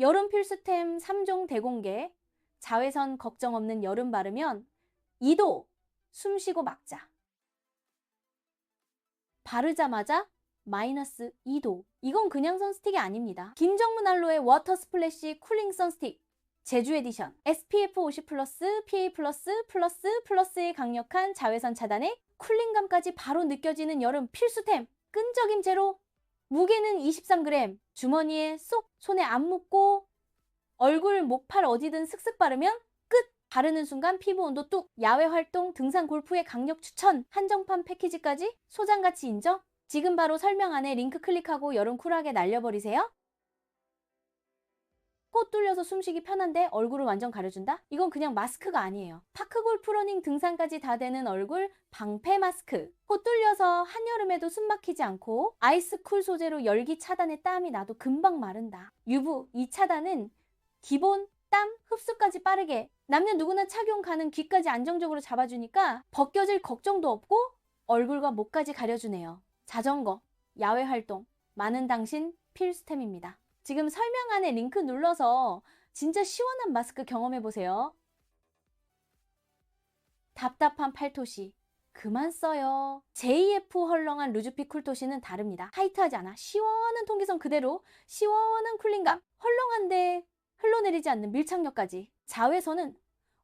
여름 필수템 3종 대공개. 자외선 걱정 없는 여름 바르면 2도 숨 쉬고 막자. 바르자마자 마이너스 2도. 이건 그냥 선스틱이 아닙니다. 김정문 알로에 워터 스플래시 쿨링 선스틱. 제주 에디션. SPF 50 플러스, PA 플러스, 플러스, 플러스의 강력한 자외선 차단에 쿨링감까지 바로 느껴지는 여름 필수템. 끈적임 제로. 무게는 23g. 주머니에 쏙 손에 안 묻고 얼굴, 목 팔 어디든 슥슥 바르면 끝! 바르는 순간 피부 온도 뚝! 야외 활동, 등산 골프에 강력 추천! 한정판 패키지까지 소장가치 인정? 지금 바로 설명란에 링크 클릭하고 여름 쿨하게 날려버리세요. 코 뚫려서 숨쉬기 편한데 얼굴을 완전 가려준다? 이건 그냥 마스크가 아니에요. 파크 골프 러닝 등산까지 다 되는 얼굴 방패 마스크. 코 뚫려서 한여름에도 숨 막히지 않고 아이스 쿨 소재로 열기 차단에 땀이 나도 금방 마른다. 유부 이 차단은 기본 땀 흡수까지 빠르게 남녀 누구나 착용 가능 귀까지 안정적으로 잡아주니까 벗겨질 걱정도 없고 얼굴과 목까지 가려주네요. 자전거, 야외 활동, 많은 당신 필수템입니다. 지금 설명란에 링크 눌러서 진짜 시원한 마스크 경험해 보세요. 답답한 팔토시. 그만 써요. JF 헐렁한 루즈핏 쿨토시는 다릅니다. 하이트하지 않아. 시원한 통기성 그대로 시원한 쿨링감. 헐렁한데 흘러내리지 않는 밀착력까지. 자외선은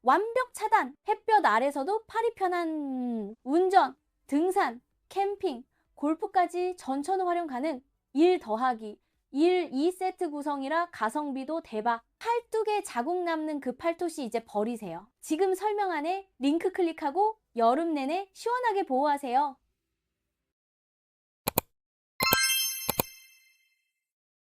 완벽 차단. 햇볕 아래서도 팔이 편한 운전, 등산, 캠핑, 골프까지 전천후 활용 가능. 1 더하기 1, 2세트 구성이라 가성비도 대박. 팔뚝에 자국 남는 그 팔토시 이제 버리세요. 지금 설명란에 링크 클릭하고 여름 내내 시원하게 보호하세요.